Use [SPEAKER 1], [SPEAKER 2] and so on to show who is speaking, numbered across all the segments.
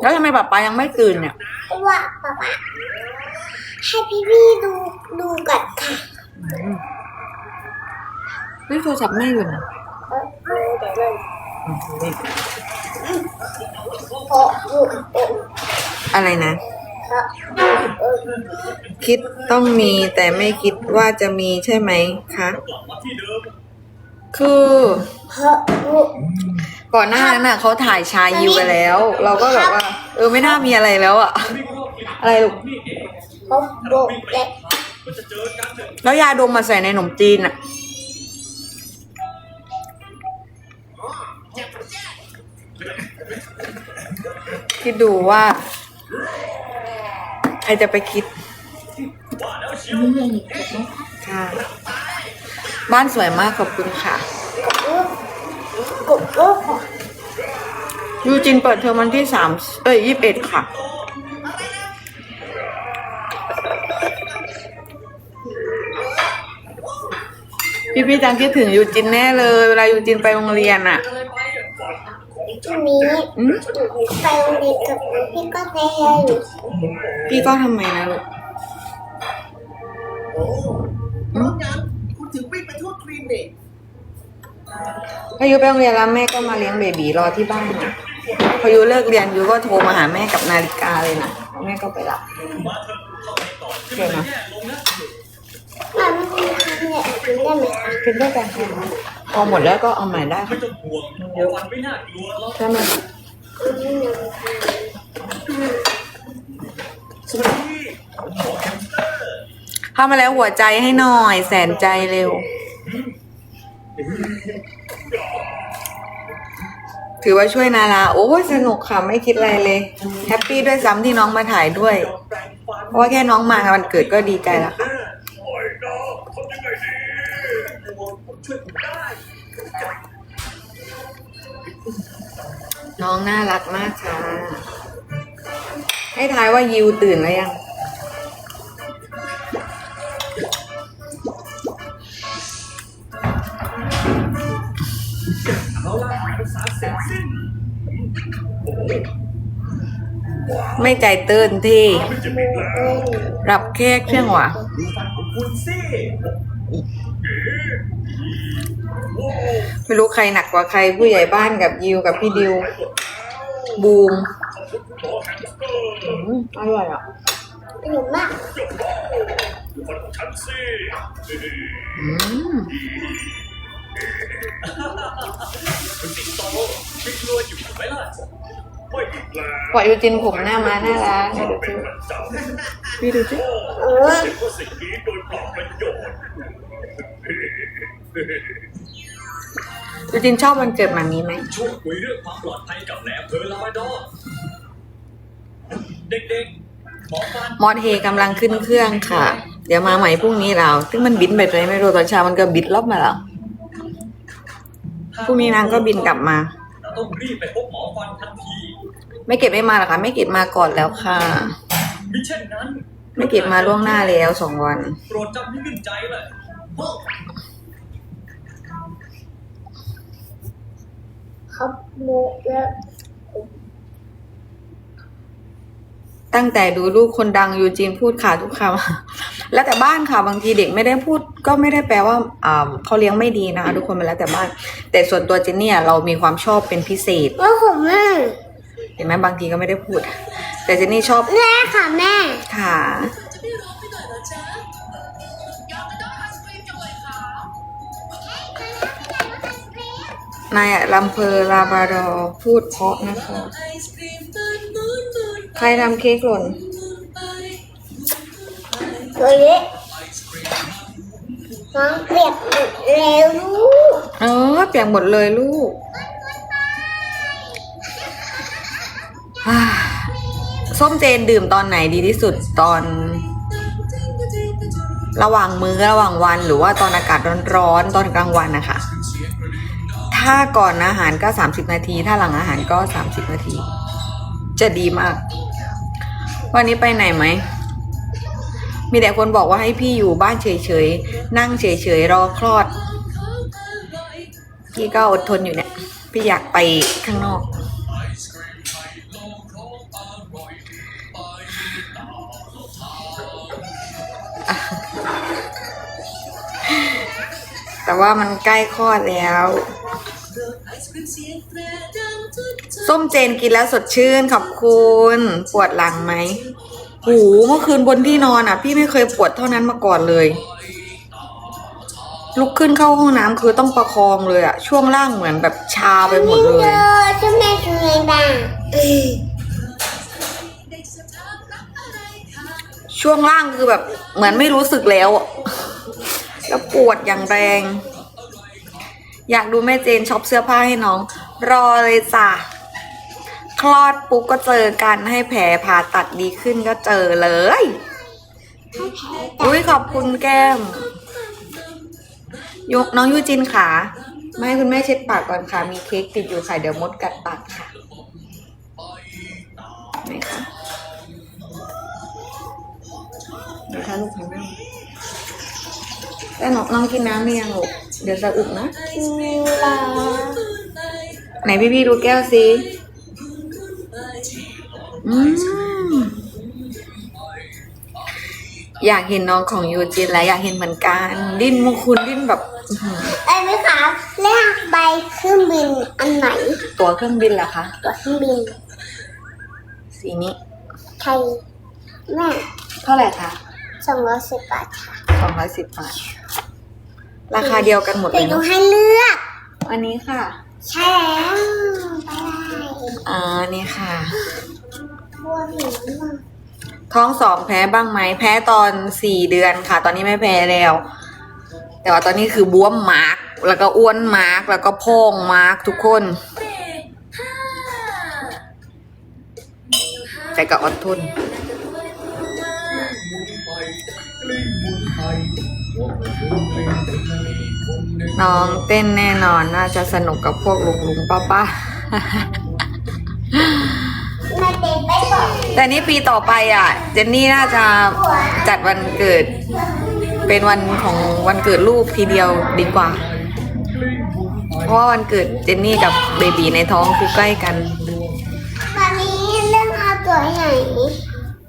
[SPEAKER 1] แล้วทำไมป๊าป๊ายังไม่ตื่นเนี่ย
[SPEAKER 2] เพราะว่าป๊าป๊าให้พี่พี่ๆดูดูก่อนค่ะ
[SPEAKER 1] นี่โทรศัพท์แม่อยู่นะ
[SPEAKER 2] เออเออเดี๋ยวเลยโอ้โอ้โอ้
[SPEAKER 1] อะไรนะ
[SPEAKER 2] เออเออ
[SPEAKER 1] คิดต้องมีแต่ไม่คิดว่าจะมีใช่ไหมคะ คือ
[SPEAKER 2] เออเออ
[SPEAKER 1] ก่อนหน้านั้นน่ะเขาถ่ายชายยูไปแล้ว เราก็แบบว่า เออไม่น่ามีอะไรแล้วอะอะไรลูก
[SPEAKER 2] โอ้โอ้เด็ก
[SPEAKER 1] แล้วยาดมมาใส่ในขนมจีนอะคิดดูว่าใครจะไปคิดค่ะบ้านสวยมากขอบคุณค่ะ
[SPEAKER 2] กบโอ้ค่ะ
[SPEAKER 1] ยูจินเปิดเทอมวันที่สามเอ้ยยี่สิบเอ็ดค่ะ พี่พี่จังคิดถึงยูจินแน่เลย เวลายูจินไปโรงเรียนอะ
[SPEAKER 2] ทีนี้
[SPEAKER 1] อืม
[SPEAKER 2] ไปโรงเรียนกับพี่ก็ไปเรียน
[SPEAKER 1] พี่ก็ทำไมนะลูก
[SPEAKER 3] เพราะงั้นคุณถึงวิ่งไปทั่วคลินิก
[SPEAKER 1] พอยูไปโรงเรียนแล้วแม่ก็มาเลี้ยงเบบีรอที่บ้านนะ พอยูเลิกเรียนยูก็โทรมาหาแม่กับนาฬิกาเลยนะแม่ก็ไปรับเดี๋ยวนะ
[SPEAKER 2] มันไม่มีทางเนี่ยกินได้ไหมคะ
[SPEAKER 1] กินด้วยกันค่พอหมดแล้วก็เอาใหม่ได้ค่ะ
[SPEAKER 4] ไม่ต้องห่วงฟันไม่น่ากลัวหรอก
[SPEAKER 1] ใช่ไหม
[SPEAKER 4] เข้า
[SPEAKER 1] มาแล้วหัวใจให้หน่อย แสนใจเร็ว ถือว่าช่วยนาราโอ้ยสนุกค่ะไม่คิดอะไรเลยแฮปปี้ด้วยซ้ำที่น้องมาถ่ายด้วย เพราะว่าแค่น้องมาวันเกิดก็ดีใจแล้วค่ะ
[SPEAKER 4] น้อง
[SPEAKER 1] น้องน่ารักมากค่ะ ให้ทายว่ายิวตื่นแล้วยัง ไม่ใจเติ้นที่
[SPEAKER 4] ไม่เจ็บอีกแล้ว
[SPEAKER 1] รับแค่เครื่องหวะ
[SPEAKER 4] ดูฟันของคุณสิโอ้
[SPEAKER 1] ไม่รู้ใครหนักกว่าใครผู้ใหญ่บ้านกับยิวกับพี่ดิว บูม
[SPEAKER 4] หมอแคมสเตอร์
[SPEAKER 1] อืมอร่อยอะ
[SPEAKER 2] หนูมาก
[SPEAKER 4] ดูฟันของฉันสิ
[SPEAKER 1] อืม
[SPEAKER 4] คุณติดโตไม่กลัวอยู่ไหม
[SPEAKER 1] ปล่อยยูจินผมหน้ามาน่ารักให้ดู
[SPEAKER 4] เป็
[SPEAKER 1] สิ
[SPEAKER 4] นประจำ
[SPEAKER 1] พี่ดูสิ
[SPEAKER 2] เออ
[SPEAKER 4] เจ็บว่าสิ่งนี้โดยเปล่าประโยชน์
[SPEAKER 1] ยูจินชอบวันเกิดแบบนี้ไหม
[SPEAKER 4] ช่วงคุยเรื่องความปลอดภัยกับแหนมเพอลาบราดอร์เด็กๆหมอฟัน
[SPEAKER 1] มอสเฮกำลังขึ้นเครื่องค่ะ เดี๋ยวมาใหม่พรุ่งนี้แล้วซึ่งมันบินไปเลยไม่รู้ตอนเช้ามันก็บินรอบมาแล้วพรุ่งนี้นางก็บินกลับมา
[SPEAKER 4] เราต้องรีบไปพบหมอฟันทันที
[SPEAKER 1] ไม่เก็บไม่มาหรอกค่ะไม่เก็บมาก่อนแล้วค่ะ
[SPEAKER 4] มิเช่นนั้น
[SPEAKER 1] ไม่เก็บมาล่วงหน้าแล้วสองวัน
[SPEAKER 4] โปรดจำให้ขึ้นใจเลย
[SPEAKER 2] เขาโมแล้ว
[SPEAKER 1] ตั้งแต่ดูลูกคนดังยูจีนพูดขาทุกคำแล้วแต่บ้านค่ะบางทีเด็กไม่ได้พูด ก็ไม่ได้แปลว่าอ่าเขาเลี้ยงไม่ดีนะคะทุกคนมันแล้วแต่บ้าน แต่ส่วนตัวเจนเนี่ยเรามีความชอบเป็นพิเศษ
[SPEAKER 2] ว่าของแม่
[SPEAKER 1] เห็นไหมบางทีก็ไม่ได้พูด แต่เจนนี่ชอบ
[SPEAKER 2] แม่ค่ะแม่
[SPEAKER 1] ขา
[SPEAKER 5] จะไม่ร้องไปหน่อยเหรอจ๊ะอยากจะได้ไอศครีมจังเลยค่ะ
[SPEAKER 1] นายลำเพอลาบราดอร์พูดเพราะนะคะ
[SPEAKER 5] ไอศครีมต้นนู้นนู้น
[SPEAKER 1] ใครทำเค้กหล่น
[SPEAKER 5] นู้นไป
[SPEAKER 2] ตัวเล็กน้องเปียกหมดแล้วลูก
[SPEAKER 1] เออเปียกหมดเลยลูก ส้มเจนดื่มตอนไหนดีที่สุดตอน ระหว่างมื้อระหว่างวันหรือว่าตอนอากาศร้อนๆตอนกลางวันนะคะ ถ้าก่อนอาหารก็ 30 นาที ถ้าหลังอาหารก็ 30 นาที จะดีมาก วันนี้ไปไหนไหมมีแต่คนบอกว่าให้พี่อยู่บ้านเฉยๆ นั่งเฉยๆ รอคลอด พี่ก็อดทนอยู่เนี่ย พี่อยากไปข้างนอก แต่ว่ามันใกล้คลอดแล้ว
[SPEAKER 5] ส้
[SPEAKER 1] มเจนกินแล้วสดชื่นขอบคุณ ปวดหลังไหมหูเมื่อคืนบนที่นอนอะ พี่ไม่เคยปวดเท่านั้นมาก่อนเลย ลุกขึ้นเข้าห้องน้ำคือต้องประคองเลยอะ ช่วงล่างเหมือนแบบชาไปหมดเลย
[SPEAKER 2] จะแม่ช่วยบ้าง
[SPEAKER 1] ช่วงล่างคือแบบเหมือนไม่รู้สึกแล้วอะ แล้วปวดอย่างแรง อยากดูแม่เจนช็อปเสื้อผ้าให้น้อง รอเลยจ้ะคลอดปุ๊บก็เจอกันให้แผลผ่าตัดดีขึ้นก็เจอเลย อุ้ยขอบคุณแก้มยุน้องยูจินขาไม่ให้คุณแม่เช็ดปากก่อนค่ะ มีเค้กติดอยู่ค่ะ เดี๋ยวมดกัดปากค่ะไหนคะเดี๋ยวถ้าลูกของแม่ แต่น้องน้องกินน้ำหรือยังลูกเดี๋ยวจะอึกนะ
[SPEAKER 2] มีแล้ว
[SPEAKER 1] ไหนพี่พี่ๆดูแก้วสิอืมอยากเห็นน้องของยูจินแล้วอยากเห็นเหมือนกัน ดิ้นมุกคุณดิ้นแบบอื้อหือ
[SPEAKER 2] ไอ้ไหมคะแลกใบเครื่องบินอันไหน
[SPEAKER 1] ตั๋วเครื่องบินเหรอคะ
[SPEAKER 2] ตัวเครื่องบิน
[SPEAKER 1] สีนี้
[SPEAKER 2] ไทยแม่
[SPEAKER 1] เท่าไหร่คะ
[SPEAKER 2] สองร้อยสิบบาทค่ะ
[SPEAKER 1] สองร้อยสิบบาท ราคาเดียวกันหมด
[SPEAKER 2] เดี๋
[SPEAKER 1] เลย
[SPEAKER 2] วยดู
[SPEAKER 1] เนาะ
[SPEAKER 2] ให้เลือก
[SPEAKER 1] อันนี้ค่ะ
[SPEAKER 2] ใช่แล้วไปเลย
[SPEAKER 1] อ่านี่ค่ะ
[SPEAKER 2] บัวหิว
[SPEAKER 1] ท้องสองแพ้บ้างไหมแพ้ตอนสี่เดือนค่ะ ตอนนี้ไม่แพ้แล้ว แต่ว่าตอนนี้คือบวมมาร์กแล้วก็อ้วนมาร์กแล้วก็โพ่งมาร์กทุกคน
[SPEAKER 5] เด็กห้า
[SPEAKER 1] แต่ก็อดทน น้องเต้นแน่นอนน่าจะสนุกกับพวกลุงลุงป้าป้า
[SPEAKER 2] แม่เต็มไปก่อน
[SPEAKER 1] แต่นี่ปีต่อไปอะ เจนนี่น่าจะจัดวันเกิด เป็นวันของวันเกิดลูกทีเดียวดีกว่า เพราะว่าวันเกิดเจนนี่กับเบบีในท้องคือใกล้กัน
[SPEAKER 2] ตอนนี้เรื่องเอาตัวไหน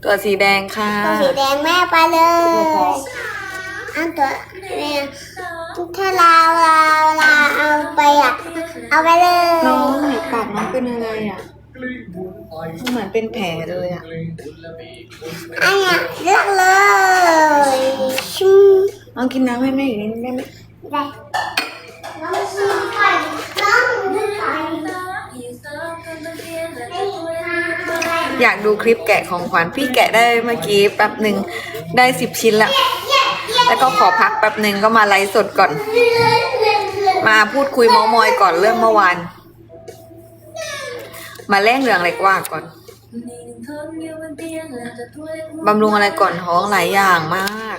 [SPEAKER 1] ตัวสีแดงค่ะ
[SPEAKER 2] ตัวสีแดงแม่ไปเลยเอาตัวแดงถ้าเราเราเราเอาไปอะ เอาไปเลย
[SPEAKER 1] น้องเนี่ยปากน้องเป็นอะไรอะมันเหมือนเป็นแผลเลยอะ
[SPEAKER 2] อันเนี้ยเลือกเลยชิม
[SPEAKER 1] น้องกินน้ำให้แม่อีกนิดนึงได้ไหม
[SPEAKER 2] ได้น้องชิมก่อนน้องดูก่อน
[SPEAKER 1] อยากดูคลิปแกะของขวัญพี่แกะได้เมื่อกี้แป๊บหนึ่งได้สิบชิ้นแล้วแล้วก็ขอพักแป๊บหนึ่งก็มาไลฟ์สดก่อน มาพูดคุยมอมอยก่อนเรื่องเมื่อวานมาแลกเรื่องอะไรกว่าก่อนบำรุงอะไรก่อนท้องหลายอย่างมาก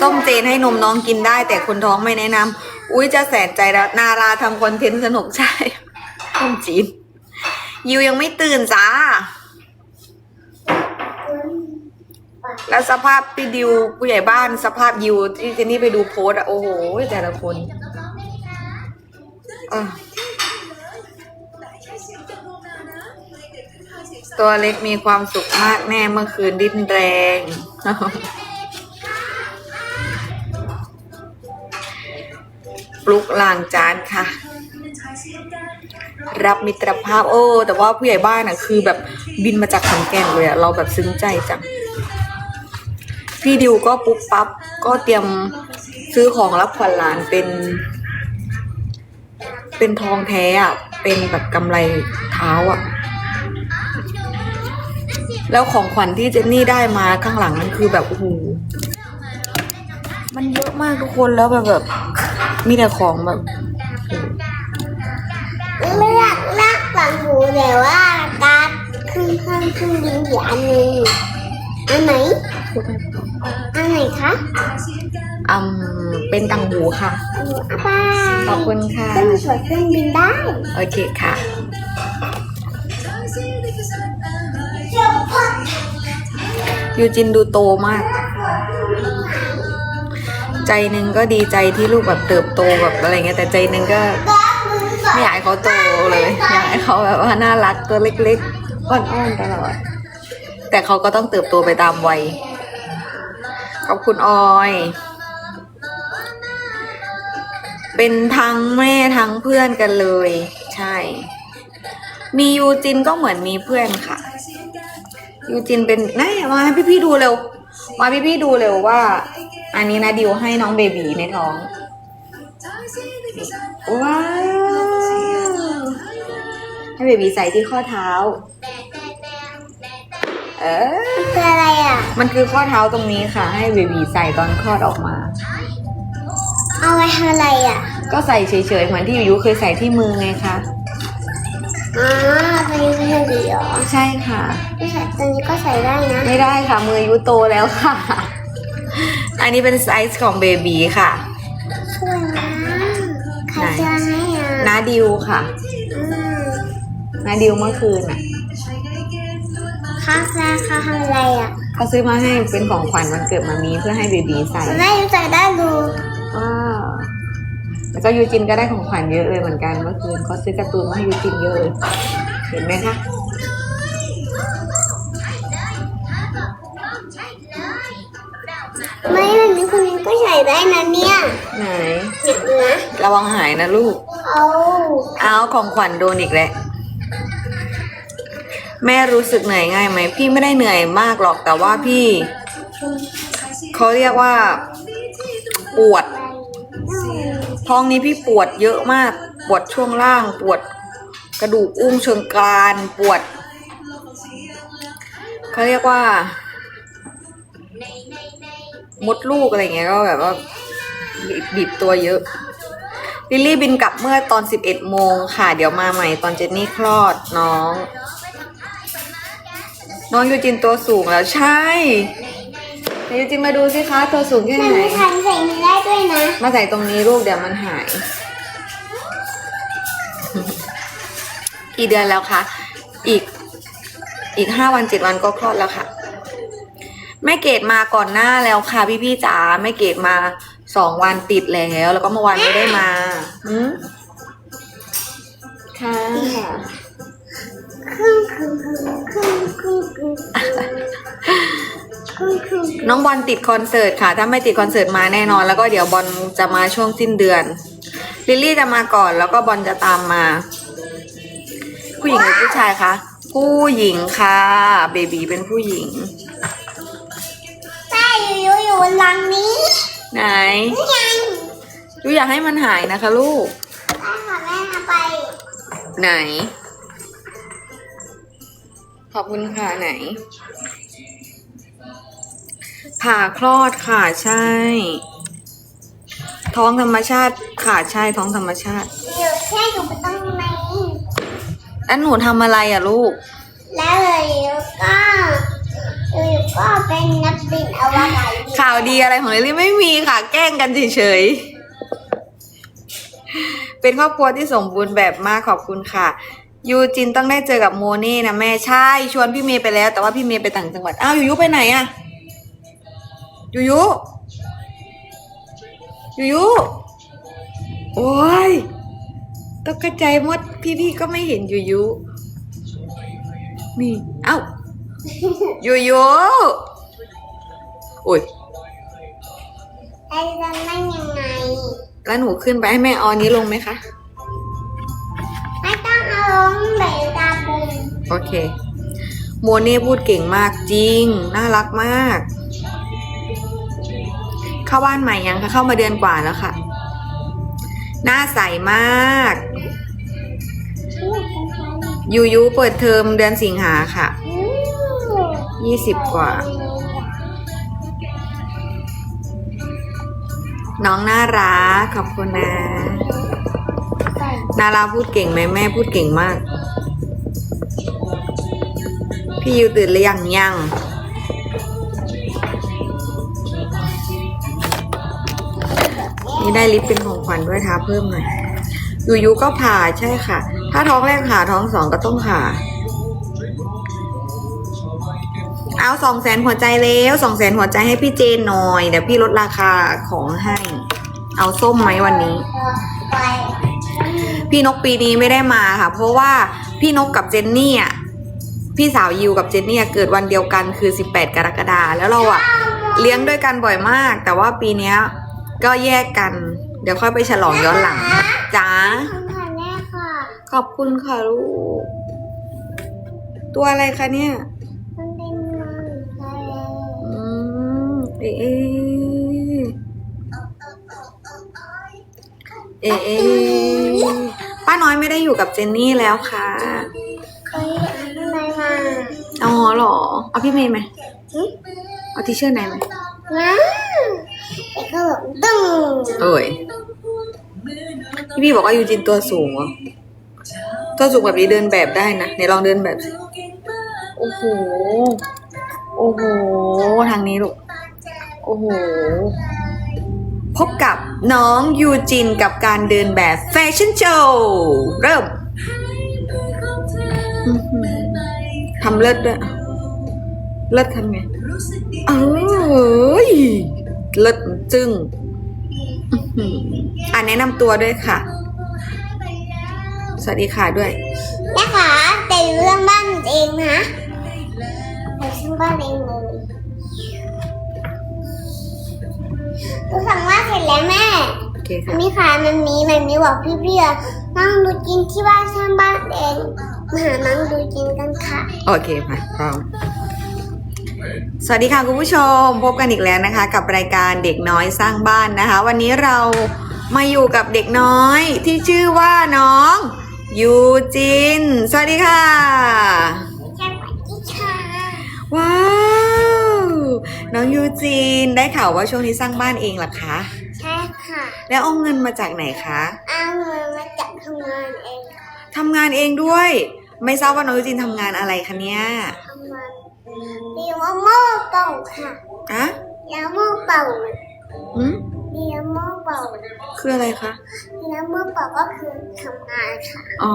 [SPEAKER 2] ส้
[SPEAKER 1] มเจนให้นมน้องกินได้ แต่คนท้องไม่แนะนำอุ้ยจะแสนใจแล้วนาราทำคอนเทนต์สนุกใช่ ส้มจีนยิวยังไม่ตื่นจ้า แล้วสภาพพี่ดิวผู้ใหญ่บ้านสภาพยิวที่เจนนี่ไปดูโพสอะโอ้โห แต่ละคนอะตัวเล็กมีความสุขมากแน่เมื่อคืนดิ้นแรง ปลุกลางจานค่ะ รับมิตรภาพโอ้แต่ว่าผู้ใหญ่บ้านอะคือแบบบินมาจากขอนแก่นเลยอะเราแบบซึ้งใจจังพี่ดิวก็ปุ๊บปั๊บก็เตรียมซื้อของรับขวัญหลานเป็น เป็นทองแท้อะเป็นแบบกำไรเท้าอะ แล้วของขวัญที่เจนนี่ได้มาข้างหลังมันคือแบบโอ้โหมันเยอะมากทุกคนแล้วแบบแบบมีแต่ของแบบ
[SPEAKER 2] แต่ว่าการ์ดขึ้นเครื่องขึ้นบินอีกอันหนึงอันไหนอันไหนคะ
[SPEAKER 1] อืมเป็นตังหูค่ะ
[SPEAKER 2] อันนี้อาป้า
[SPEAKER 1] ขอบคุณค่ะ
[SPEAKER 2] ขึ้นสวยเครื่องบินได้
[SPEAKER 1] โอเคค่ะยูจินดูโตมาก ใจหนึ่งก็ดีใจที่ลูกแบบเติบโตแบบอะไรเงี้ยแต่ใจหนึ่งก็ไม่ อยากให้เขาโตเลย อยากให้เขาแบบว่าน่ารักตัวเล็กๆอ้อนๆตลอด แต่เขาก็ต้องเติบโตไปตามวัย ขอบคุณออย เป็นทั้งแม่ทั้งเพื่อนกันเลย ใช่ มียูจินก็เหมือนมีเพื่อนค่ะ ยูจินเป็นนี่มาให้พี่ๆดูเร็ว มาพี่ๆดูเร็วว่า อันนี้นะดิวให้น้องเบบีในท้องว้าว ให้เบบีใส่ที่ข้อเท้า เออ
[SPEAKER 2] คืออะไรอะ
[SPEAKER 1] มันคือข้อเท้าตรงนี้ค่ะ ให้เบบีใส่ตอนคลอดออกมา
[SPEAKER 2] เอาไว้ทำอะไรอะ
[SPEAKER 1] ก็ใส่เฉยๆเหมือนที่ยูยูเคยใส่ที่มือไงคะ
[SPEAKER 2] อ๋อตอนนี้ไม่ใช่ดีเหรอ
[SPEAKER 1] ใช่ค่ะ
[SPEAKER 2] ไม่ใส่ตอนนี้ก็ใส่ได้นะ
[SPEAKER 1] ไม่ได้ค่ะ มือยูโตแล้วค่ะ อันนี้เป็นไซส์ของเบบีค่ะ
[SPEAKER 2] ช่วยนะใครจะให้อะ
[SPEAKER 1] นาดิวค่ะ
[SPEAKER 2] อืม
[SPEAKER 1] นาดิวเมื่อคืนอะ
[SPEAKER 2] ข้างซ้ายข้างทำอะไรอะ
[SPEAKER 1] เขาซื้อมาให้เป็นของขวัญวันเกิดมามีเพื่อให้เบบีใส่
[SPEAKER 2] แม่รู้จักได้ดู
[SPEAKER 1] ว้าวแล้วก็ยูจินก็ได้ของขวัญเยอะเลยเหมือนกันเมื่อคืนเขาซื้อการ์ตูนมาให้ยูจินเยอะเลยเห็นไหมคะ
[SPEAKER 2] ไม่แบบนี้คนนี้ก็ใส่ได้นะเนี่ย
[SPEAKER 1] ไหน
[SPEAKER 2] เห็นนะ
[SPEAKER 1] ระวังหายนะลูก
[SPEAKER 2] เอา
[SPEAKER 1] เอาของขวัญโดนอีกแล้ว แม่รู้สึกเหนื่อยง่ายไหม พี่ไม่ได้เหนื่อยมากหรอกแต่ว่าพี่ เขาเรียกว่า ปวด ท้องนี้พี่ปวดเยอะมาก ปวดช่วงล่าง ปวดกระดูกอุ้งเชิงกราน ปวด เขาเรียกว่า มดลูกอะไรเงี้ยก็แบบว่าบีบตัวเยอะ ลิลลี่บินกลับเมื่อตอน 11โมงค่ะ เดี๋ยวมาใหม่ตอนเจนนี่คลอดน้อง น้องยูจินตัวสูงแล้วใช่ไหนยูจินมาดูสิคะตัวสูงแค่
[SPEAKER 2] มัน
[SPEAKER 1] ไหน
[SPEAKER 2] มีพันใส่นี้ได้ด้วยนะ
[SPEAKER 1] มาใส่ตรงนี้ลูกเดี๋ยวมันหาย กี่เดือนแล้วคะ อีก อีกห้าวันเจ็ดวันก็คลอดแล้วค่ะ แม่เกดมาก่อนหน้าแล้วค่ะ พี่พี่ๆจ๋าแม่เกดมาสองวันติดแล้ว แล้วก็เมื่อวานไม่ได้มาหืมค่ะ น้องบอลติดคอนเสิร์ตค่ะ ถ้าไม่ติดคอนเสิร์ตมาแน่นอน แล้วก็เดี๋ยวบอลจะมาช่วงสิ้นเดือน ลิลลี่จะมาก่อนแล้วก็บอลจะตามมา ผู้หญิงหรือผู้ชายคะผู้หญิงค่ะ เบบีเป็นผู้หญิง
[SPEAKER 2] แม่อยู่อยู่อยู่บนหลังนี้
[SPEAKER 1] ไหน
[SPEAKER 2] นี่ไง
[SPEAKER 1] ยูอยากให้มันหายนะคะลูก
[SPEAKER 2] แม่ค่ะแม่เอาไป
[SPEAKER 1] ไหน ขอบคุณค่ะไหน ผ่าคลอดค่ะใช่ ท้องธรรมชาติค่ะใช่ท้องธรรมชาติ
[SPEAKER 2] เดี๋ยวแช่อยู่บนต้นไม้
[SPEAKER 1] แล้วหนูทำอะไรอะลูก
[SPEAKER 2] แล้วเลยก็เลยก็เป็นนักบินอวกาศ
[SPEAKER 1] ข่าวดีอะไรของลิลลี่ไม่มีค่ะ แกล้งกันเฉยๆเป็นครอบครัวที่สมบูรณ์แบบมากขอบคุณค่ะ ยูจินต้องได้เจอกับโมเน่นะแม่ใช่ชวนพี่เมย์ไปแล้ว แต่ว่าพี่เมย์ไปต่างจังหวัดอ้าวยูยุไปไหนอะยูยุยูยุโอ้ยตกใจหมดพี่ๆก็ไม่เห็นยูยุนี่เอ้ายูยุโอ้ย
[SPEAKER 2] ไอ้จะนั่งยังไง
[SPEAKER 1] แล้วหนูขึ้นไปให้แม่เอาอันนี้ลงไหมคะ
[SPEAKER 2] ไม่ต้องเอาลงแบบตาบุญ
[SPEAKER 1] โอเค โมเน่พูดเก่งมากจริง น่ารักมาก เข้าบ้านใหม่ยังคะเข้ามาเดือนกว่าแล้วค่ะ หน้าใสมาก ยูยูเปิดเทอมเดือนสิงหาค่ะ ยี่สิบกว่า น้องน่ารักขอบคุณนะ นาราพูดเก่งไหมแม่พูดเก่งมาก พี่ยูตื่นหรือยังยังนี่ได้ลิปเป็นของขวัญด้วยท้าเพิ่มหน่อยยูยูก็ผ่าใช่ค่ะ ถ้าท้องแรกผ่าท้องสองก็ต้องผ่า เอาสองแสนหัวใจแล้วสองแสนหัวใจให้พี่เจนหน่อย เดี๋ยวพี่ลดราคาของให้ เอาส้มไหมวันนี้
[SPEAKER 2] ไป
[SPEAKER 1] พี่นกปีนี้ไม่ได้มาค่ะ เพราะว่าพี่นกกับเจนนี่อะพี่สาวยิวกับเจนนี่อะเกิดวันเดียวกันคือ 18 กรกฎาแล้วเราอะเลี้ยงด้วยกันบ่อยมาก แต่ว่าปีเนี้ยก็แยกกัน เดี๋ยวค่อยไปฉลองย้อนหลังจ้า
[SPEAKER 2] ขอบคุณแม่ค่ะ
[SPEAKER 1] ขอบคุณค่ะลูก ตัวอะไรคะเนี่ย
[SPEAKER 2] มันเป็นมันทะเล
[SPEAKER 1] อืมเอะเอะเอะเอะ ป้าน้อยไม่ได้อยู่กับเจนนี่แล้วค่ะ
[SPEAKER 2] เคยอะไรมา
[SPEAKER 1] อ๋อเหรอ เอาพี่เมย์ไหม
[SPEAKER 2] หึ
[SPEAKER 1] เอาทีเชื่อร์ไหนไหม
[SPEAKER 2] ว้าวไอ้ขนมตึ้ง
[SPEAKER 1] เอ้ยพี่พี่บอกว่ายูจินตัวสูงเหรอตัวสูงแบบนี้เดินแบบได้นะไหนลองเดินแบบสิโอ้โห โอ้โห ทางนี้ลูก โอ้โห พบกับ น้องยูจินกับการเดินแบบแฟชั่นโชว์เริ่มอื้อหือทำเลิศด้วยเลิศทำไงเอ้ยเลิศจึ้งอื้อหืออ่านแนะนำตัวด้วยค่ะ สวัสดีค่ะด้วย
[SPEAKER 2] แม่ค่ะแต่เรื่องบ้านเองนะแต่เรื่องบ้านเองเลย หนูสั่งว่าเสร็จแล้วแม่
[SPEAKER 1] โอเค
[SPEAKER 2] อั
[SPEAKER 1] ค่ะ
[SPEAKER 2] นนี้ค่ะมันมีมันมีบอกพี่ๆอะนั่งดูกินที่บ้านสร้างบ้านเองมาหานั่งดูกินกันค่ะ
[SPEAKER 1] โอเคค่ะพร้อมสวัสดีค่ะคุณผู้ชมพบกันอีกแล้วนะคะ กับรายการเด็กน้อยสร้างบ้านนะคะ วันนี้เรามาอยู่กับเด็กน้อยที่ชื่อว่าน้องยูจิน สวัสดีค่ะ
[SPEAKER 2] สวัสดีค่ะ
[SPEAKER 1] ว้าว น้องยูจินได้ข่าวว่าช่วงนี้สร้างบ้านเองเหรอคะ
[SPEAKER 2] ใช่ค่ะ
[SPEAKER 1] แล้วเอาเงินมาจากไหนคะ
[SPEAKER 2] เอาเงินมาจากทำงานเองค่ะ
[SPEAKER 1] ทำงานเองด้วย ไม่ทราบว่าน้องยูจินทำงานอะไรคะเนี่ย
[SPEAKER 2] ทำงานเรียกว่าหม้อเป่าค่ะ
[SPEAKER 1] อะ
[SPEAKER 2] เรียกหม้อเป่า
[SPEAKER 1] หืม
[SPEAKER 2] เรียกหม้อเป่า
[SPEAKER 1] คืออะไรคะ
[SPEAKER 2] เรียกหม้อเป่าก็คือทำงานค่ะ
[SPEAKER 1] อ๋อ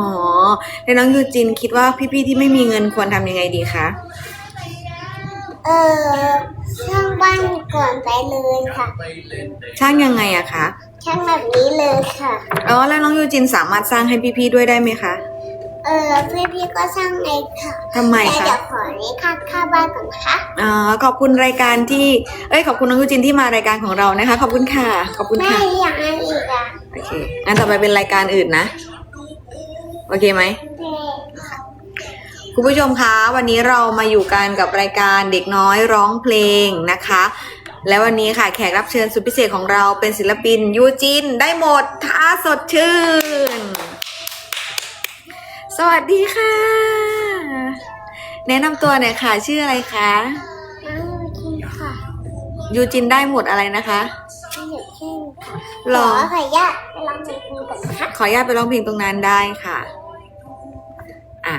[SPEAKER 1] แล้วน้องยูจินคิดว่าพี่ๆที่ไม่มีเงินควรทำยังไงดีคะ
[SPEAKER 2] เออ สร้างบ้านก่อนไปเลยค่ะ
[SPEAKER 1] ช่างยังไงอะคะ
[SPEAKER 2] ช่างแบบนี้เลยค่ะ
[SPEAKER 1] อ๋อแล้วน้องยูจินสามารถสร้างให้พี่ๆด้วยได้ไหมคะ
[SPEAKER 2] เออพี่พี่ๆก็สร้างเองค่ะ
[SPEAKER 1] ทำไม
[SPEAKER 2] แต่
[SPEAKER 1] คะ
[SPEAKER 2] เดี๋ยวขอนี้ค่าค่าบ้านก่อนนะคะ
[SPEAKER 1] อ๋อขอบคุณรายการที่ เอ้ยขอบคุณน้องยูจินที่มารายการของเรานะคะ ขอบคุณค่ะ ขอบคุณ
[SPEAKER 2] แม่
[SPEAKER 1] ค่ะ
[SPEAKER 2] อย่างนั้นอีกอะ
[SPEAKER 1] โอเคงั้นต่อไปเป็นรายการอื่นนะ โอเคไหม
[SPEAKER 2] แม่
[SPEAKER 1] คุณผู้ชมคะวันนี้เรามาอยู่กันกับรายการเด็กน้อยร้องเพลงนะคะ และวันนี้ค่ะแขกรับเชิญสุดพิเศษของเราเป็นศิลปินยูจินได้หมดท้าสดชื่น สวัสดีค่ะ แนะนำตัวหน่อยค่ะชื่ออะไรคะ
[SPEAKER 2] น้องยูจินค่ะ
[SPEAKER 1] ยูจินได้หมดอะไรนะคะ
[SPEAKER 2] น้องยูจินค่ะ
[SPEAKER 1] หรอ
[SPEAKER 2] ขอขออนุญาตไปร้องเพลงก่อนนะคะ
[SPEAKER 1] ขออนุญาตไปร้องเพลงตรงนั้นได้ค่ะ อะ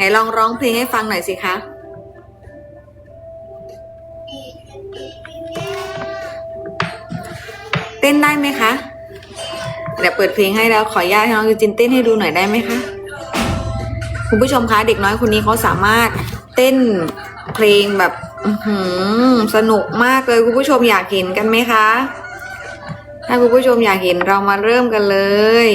[SPEAKER 1] ไหนลองร้องเพลงให้ฟังหน่อยสิคะเต้นได้ไหมคะเดี๋ยวเปิดเพลงให้แล้วขออนุญาตให้น้องยูจินเต้นให้ดูหน่อยได้ไหมคะคุณผู้ชมคะเด็กน้อยคนนี้เขาสามารถเต้นเพลงแบบสนุกมากเลยคุณผู้ชมอยากเห็นกันไหมคะ ถ้าคุณผู้ชมอยากเห็นเรามาเริ่มกันเลย